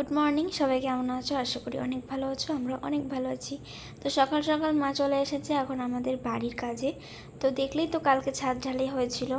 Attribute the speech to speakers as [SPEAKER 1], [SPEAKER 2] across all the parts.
[SPEAKER 1] Good morning, সবাই কেমন আছো? আশা করি অনেক ভালো আছো আমরা অনেক ভালো আছি। তো সকাল সকাল মা চলে এসেছে এখন আমাদের বাড়ির কাজে। তো দেখলেই তো কালকে ছাদ ঢালাই হয়েছিল,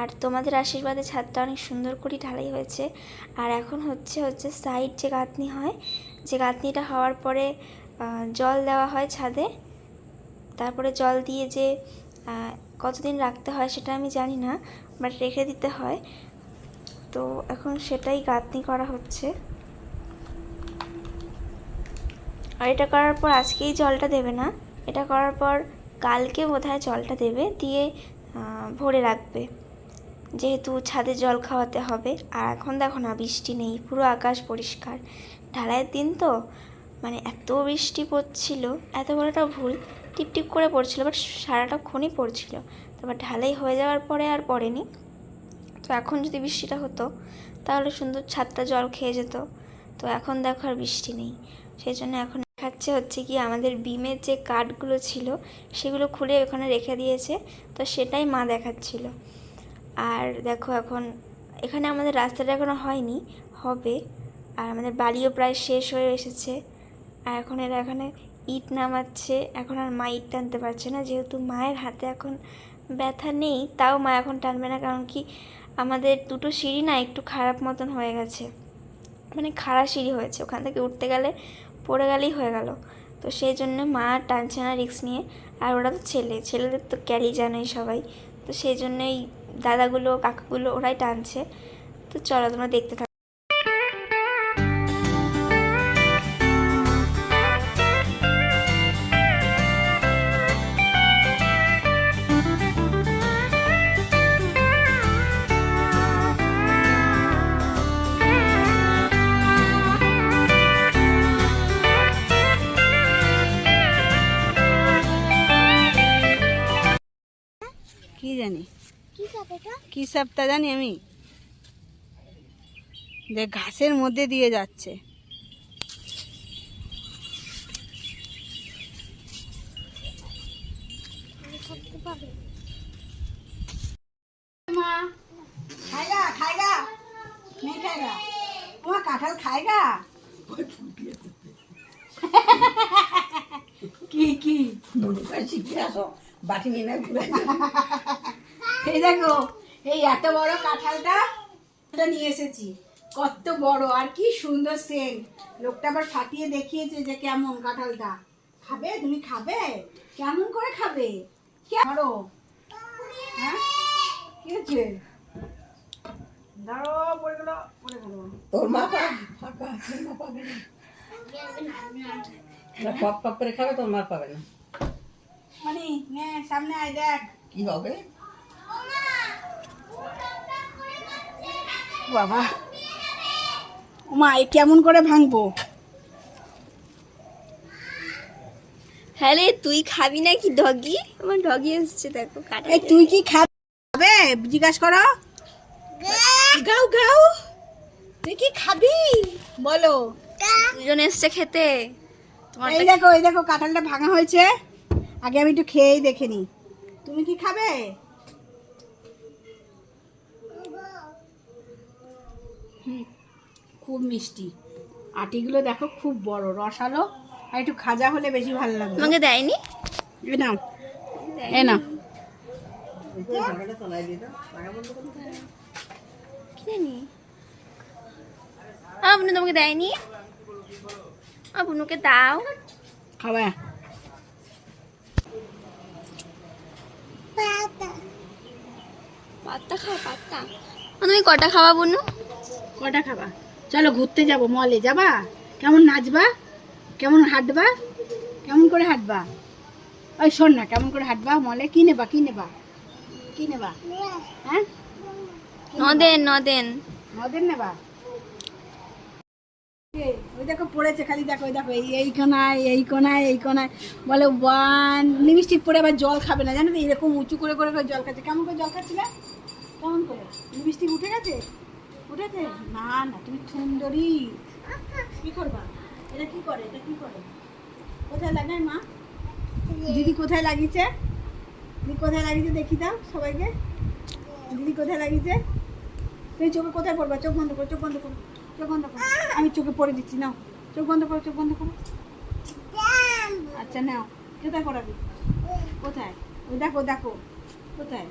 [SPEAKER 1] আর তোমাদের আশীর্বাদে ছাদটা অনেক সুন্দর করে ঢালাই হয়েছে। আর এখন হচ্ছে হচ্ছে সাইড যে গাঁথনি হয়, যে গাঁথনিটা হওয়ার পরে জল দেওয়া হয় ছাদে। তারপরে জল দিয়ে যে কতদিন রাখতে হয় সেটা আমি জানি না বাট রেখে দিতে হয়। তো এখন সেটাই গাঁথনি করা হচ্ছে। আর এটা করার পর আজকেই জলটা দেবে না। এটা করার পর কালকে বোধহয় জলটা দেবে, দিয়ে ভরে রাখবে। যেহেতু ছাদে জল খাওয়াতে হবে। আর এখন দেখো না, বৃষ্টি নেই, পুরো আকাশ পরিষ্কার। ঢালাইয়ের দিন তো মানে এত বৃষ্টি পড়ছিল, এত বড়টা ভুল, টিপ টিপ করে পড়ছিল, বাট সারাটা ক্ষণই পড়ছিল। তারপর ঢালাই হয়ে যাওয়ার পরে আর পড়েনি। তো এখন যদি বৃষ্টিটা হতো, তাহলে সুন্দর ছাদটা জল খেয়ে যেত। তো এখন দেখো আর বৃষ্টি নেই। সেই জন্য এখন দেখাচ্ছে হচ্ছে কি আমাদের বিমের যে কার্ডগুলো ছিল, সেগুলো খুলে ওখানে রেখে দিয়েছে, তো সেটাই মা দেখাচ্ছিল। আর দেখো এখন, এখানে আমাদের রাস্তাটা এখনও হয়নি, হবে। আর আমাদের বাড়িও প্রায় শেষ হয়ে এসেছে। আর এখন এরা এখানে ইট নামাচ্ছে, এখন আর মা ইট টানতে পারছে না, যেহেতু মায়ের হাতে এখন ব্যথা নেই, তাও মা এখন টানবে না, কারণ কি আমাদের দুটো সিঁড়ি না একটু খারাপ মতন হয়ে গেছে। মানে খাড়া সিঁড়ি হয়েছে, ওখান থেকে উঠতে গেলে পড়ে গেলেই হয়ে গেল। তো সেই জন্য মা টানছে না রিক্স নিয়ে। আর ওরা তো ছেলে, ছেলেদের তো ক্যারি জানোই সবাই। তো সেই জন্যই দাদাগুলো, কাকাগুলো ওরাই টানছে। তো চলো তোমরা দেখতে থাকো।
[SPEAKER 2] কি সাপটা জানি আমি? যে ঘাসের মধ্যে দিয়ে যাচ্ছে। কি কি? মনে করছি কি আসো।
[SPEAKER 3] বাটি নিয়ে
[SPEAKER 2] দেখো এই এত বড় কাঁঠালটা নিয়ে এসেছি। কত বড় আর কি সুন্দর সেন্ট লোকটা আবার ফাটিয়ে দেখিয়েছে যে কেমন কাঁঠালটা। খাবে? তুমি খাবে? কেমন করে খাবে? ধরো? হ্যাঁ? কি হচ্ছে? ধরো পড়ে গেল পড়ে গেল।
[SPEAKER 3] তোর মা ফাঁকা মা পাবে না। না পপ পপ করে খাবে তোর মা পাবে না।
[SPEAKER 2] মানে নে সামনে আয় দেখ।
[SPEAKER 3] কি হবে?
[SPEAKER 2] বাবা। মা এ কেমন করে ভাঙবো?
[SPEAKER 1] হ্যাঁ রে তুই খাবি নাকি ডগি? আমার ডগি এসছে দেখো কাটা
[SPEAKER 2] এই তুই কি খাবে? জিজ্ঞাসা করো। গাও। গাও তুই কি খাবি? বলো।
[SPEAKER 1] দুজন এসছে খেতে।
[SPEAKER 2] এই দেখো এই দেখো কাঁঠালটা ভাঙা হয়েছে। আগে আমি একটু খেয়েই দেখে নি তুমি কি খাবে? হুম, খুব মিষ্টি। আটিগুলো দেখো খুব বড় রসালো আর একটু খাজা হলে বেশি ভালো লাগবে।
[SPEAKER 1] তোমাকে দেয়নি?
[SPEAKER 2] এ নাও। এ নাও।
[SPEAKER 1] বুনু তোমাকে দেয়নি? আ বুনুকে দাও।
[SPEAKER 4] পাতা।
[SPEAKER 1] পাত্তা খাও পাত্তা আ, তুমি কটা খাওয়া বুনু?
[SPEAKER 2] কটা খাবা? চলো ঘুরতে যাব মলে যাবা? কেমন নাচবা? কেমন হাঁটবা? কেমন করে হাঁটবা? ওই শোন না কেমন করে হাঁটবা? মলে কি নেবা কি নেবা? কি নেবা? হ্যাঁ?
[SPEAKER 1] নদেন নদেন।
[SPEAKER 2] নদের নেবা? ওই দেখো পড়েছে খালি দেখো ওই দেখো এই কোনায় এই কোনায় এই কোনায়। বলে ওয়ান লিপস্টিক পরে আবার জল খাবে না জানো তো? এরকম উঁচু করে করে করে জল খাচ্ছে। কেমন করে জল খাচ্ছিলে? কেমন করে। লিপস্টিক উঠে গেছে? উঠেছে না না, তুমি সুন্দরী। কি করবা? এটা কি করে? এটা কি করে? কোথায় লাগায় মা? দিদি কোথায় লাগিয়েছে? দিদি কোথায় লাগিয়েছে দেখি দাও সবাইকে। দিদি কোথায় লাগিয়েছে? তুমি চোখে কোথায় পড়বা? চোখ বন্ধ করো, চোখ বন্ধ করো, চোখ বন্ধ করো। আমি চোখে পড়ে দিচ্ছি, নাও। চোখ বন্ধ করো, চোখ বন্ধ করো। আচ্ছা নাও। কোথায় করাবি কোথায়? ওই দেখো দেখো। কোথায়?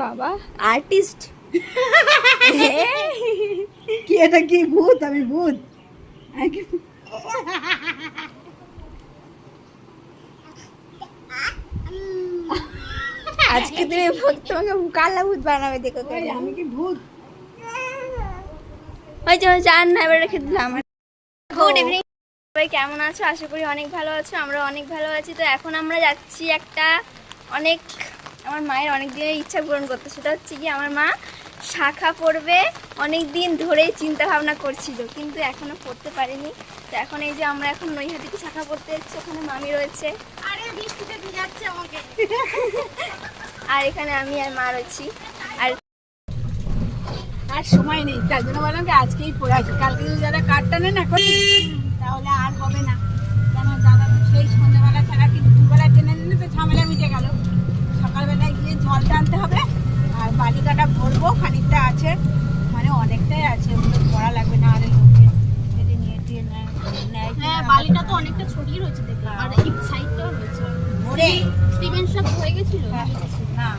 [SPEAKER 5] বাবা। আর্টিস্ট
[SPEAKER 2] কি এটা কি ভূত? আমি ভূত।
[SPEAKER 5] আজকে তুমি তোমাকে কালা ভূত বানাবে দেখো
[SPEAKER 2] আমি কি ভূত?
[SPEAKER 5] ওই যে চার না এবার রেখে দিলাম। গুড ইভিনিং সবাই কেমন আছো? আশা করি অনেক ভালো আছো আমরা অনেক ভালো আছি। তো এখন আমরা যাচ্ছি একটা অনেক আমার মায়ের অনেক দিনের ইচ্ছা পূরণ করতে। সেটা হচ্ছে কি আমার মা শাখা পড়বে অনেক দিন ধরেই চিন্তা ভাবনা করছিল কিন্তু এখনও পড়তে পারিনি। তো এখন এই যে আমরা এখন নৈহাটিতে শাখা পড়তে যাচ্ছি ওখানে মামি রয়েছে।
[SPEAKER 4] আরে বৃষ্টিতে ভিজাচ্ছে আমাকে।
[SPEAKER 5] আর এখানে আমি আর মা রয়েছি। আর
[SPEAKER 2] আর সময় নেই তার জন্য বললাম যে আজকেই পড়ে আসি। কালকে যদি যারা কার্ডটা নেন এখন তাহলে আর হবে না। কেন দাদা তো সেই সন্ধ্যেবেলা ছাড়া কিন্তু দুবেলা টেনে নিলে তো ঝামেলা মিটে গেল। সকালবেলায় গিয়ে জল টানতে হবে। আর বালি কাটা ভরবো খানিকটা আছে। মানে অনেকটাই আছে ওগুলো পড়া লাগবে না আরে লোকে যদি নিয়ে টিয়ে নেয়
[SPEAKER 4] হ্যাঁ বালিটা তো অনেকটা ছড়িয়ে রয়েছে দেখলাম। আর এই সাইডটাও রয়েছে।
[SPEAKER 2] ভরে।
[SPEAKER 4] সিমেন্ট সব হয়ে গেছিল?
[SPEAKER 2] হ্যাঁ,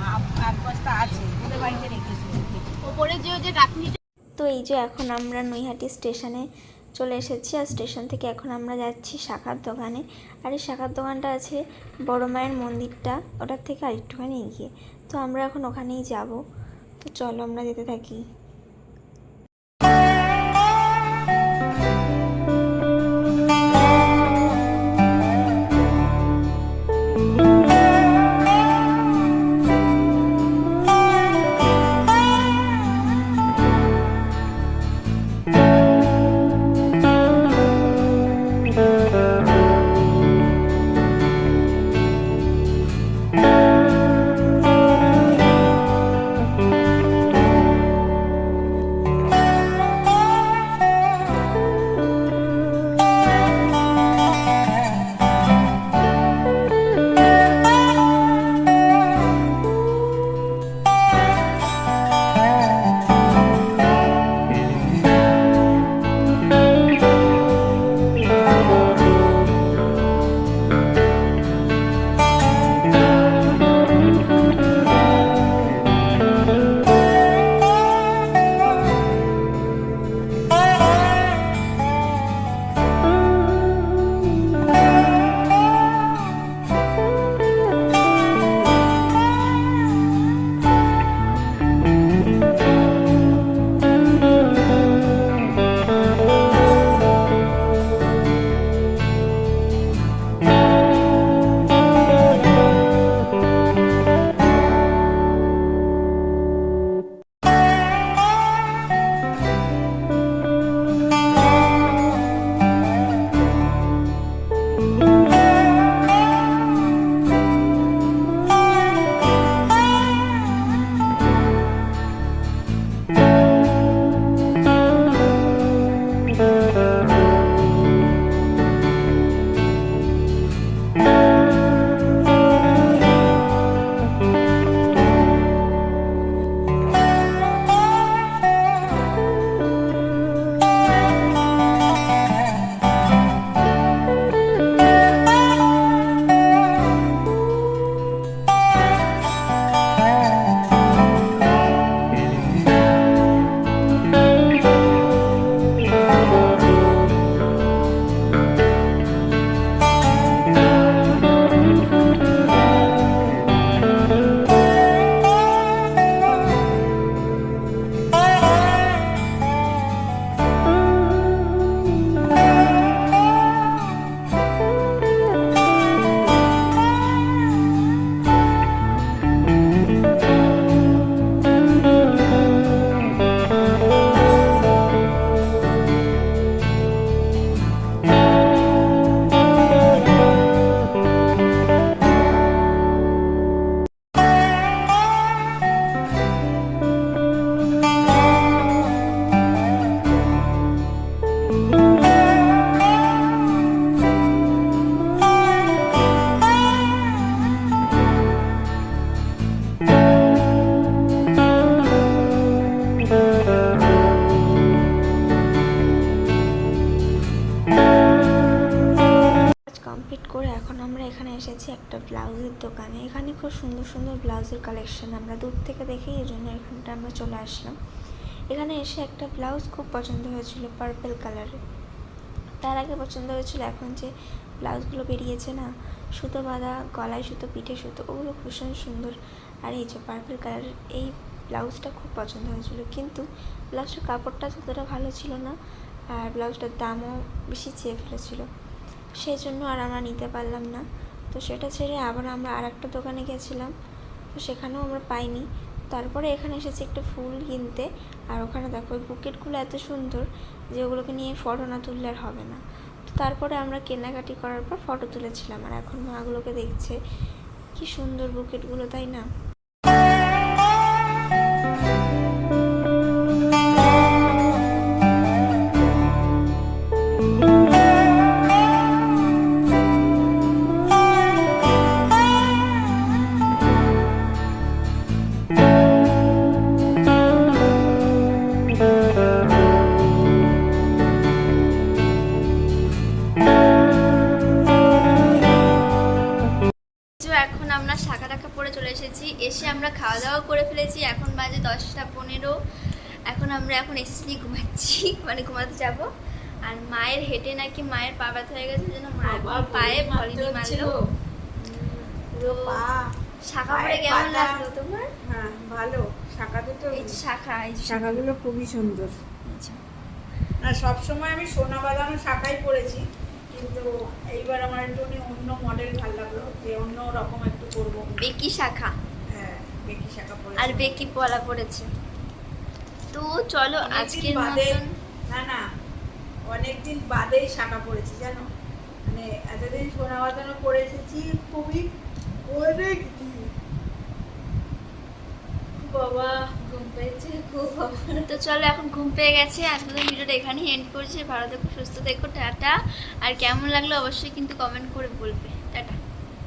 [SPEAKER 2] না এক বস্তা আছে ওদের বাড়িতে রেখেছি।
[SPEAKER 4] ওপরে যে যে ডাকনিটা
[SPEAKER 5] তো এই যে এখন আমরা নৈহাটি স্টেশনে চলে এসেছি আর স্টেশন থেকে এখন আমরা যাচ্ছি শাখার দোকানে। আর এই শাখার দোকানটা আছে বড় মায়ের মন্দিরটা, ওটার থেকে আরেকটুখানি এগিয়ে। তো আমরা এখন ওখানেই যাব। তো চলো আমরা যেতে থাকি।
[SPEAKER 1] এসেছি একটা ব্লাউজের দোকানে। এখানে খুব সুন্দর সুন্দর ব্লাউজের কালেকশন আমরা দূর থেকে দেখি এই জন্য এখানটা আমরা চলে আসলাম। এখানে এসে একটা ব্লাউজ খুব পছন্দ হয়েছিল পার্পেল কালারের তার আগে পছন্দ হয়েছিল এখন যে ব্লাউজগুলো বেরিয়েছে না, সুতো বাঁধা, গলায় সুতো, পিঠে সুতো, ওগুলো ভীষণ সুন্দর। আর এই যে পার্পেল কালারের এই ব্লাউজটা খুব পছন্দ হয়েছিল। কিন্তু ব্লাউজটার কাপড়টা ততটা ভালো ছিল না, আর ব্লাউজটার দামও বেশি চেয়ে ফেলেছিল। সেই জন্য আর আমরা নিতে পারলাম না। তো সেটা ছেড়ে আবার আমরা আর একটা দোকানে গেছিলাম। তো সেখানেও আমরা পাইনি। তারপরে এখানে এসেছি একটা ফুল কিনতে। আর ওখানে দেখো, ওই বুকেটগুলো এত সুন্দর যে ওগুলোকে নিয়ে ফটো না তুললে আর হবে না। তো তারপরে আমরা কেনাকাটি করার পর ফটো তুলেছিলাম। আর এখন মাগুলোকে দেখছে। কি সুন্দর বুকেটগুলো, তাই না? আমরা এখন এসেছি ঘুমাচ্ছি মানে ঘুমাতে যাব। আর মায়ের হেঁটে নাকি মায়ের পা ব্যথা হয়ে গেছে জন্য মায়ের পায়ে ভলিনি মারলো। তো শাখা পরে কেমন লাগল তোমার?
[SPEAKER 2] হ্যাঁ ভালো। শাখা দুটো
[SPEAKER 1] এই শাখা এই
[SPEAKER 2] শাখাগুলো খুবই সুন্দর। না সব সময় আমি সোনা বাঁধানো শাখাই পরেছি কিন্তু এইবার আমার একটু অন্য মডেল ভালো লাগল যে অন্য রকম একটু করব।
[SPEAKER 1] বেকি শাখা।
[SPEAKER 2] হ্যাঁ বেকি শাখা
[SPEAKER 1] আর বেকি পলা পড়েছে। তো চলো আজকের
[SPEAKER 2] বাদে
[SPEAKER 1] মতন
[SPEAKER 2] না না। অনেকদিন বাদেই শাখা পড়েছি জানো? মানে এতদিন সোনা বাঁধানো পরে এসেছি খুবই অনেক বাবা ঘুম পেয়েছে খুব
[SPEAKER 1] তো চলো এখন ঘুম পেয়ে গেছে। আজকের ভিডিওটা এখানেই এন্ড করছি। ভালো থেকো সুস্থ থেকো টাটা। আর কেমন লাগল অবশ্যই কিন্তু কমেন্ট করে বলবে। টাটা।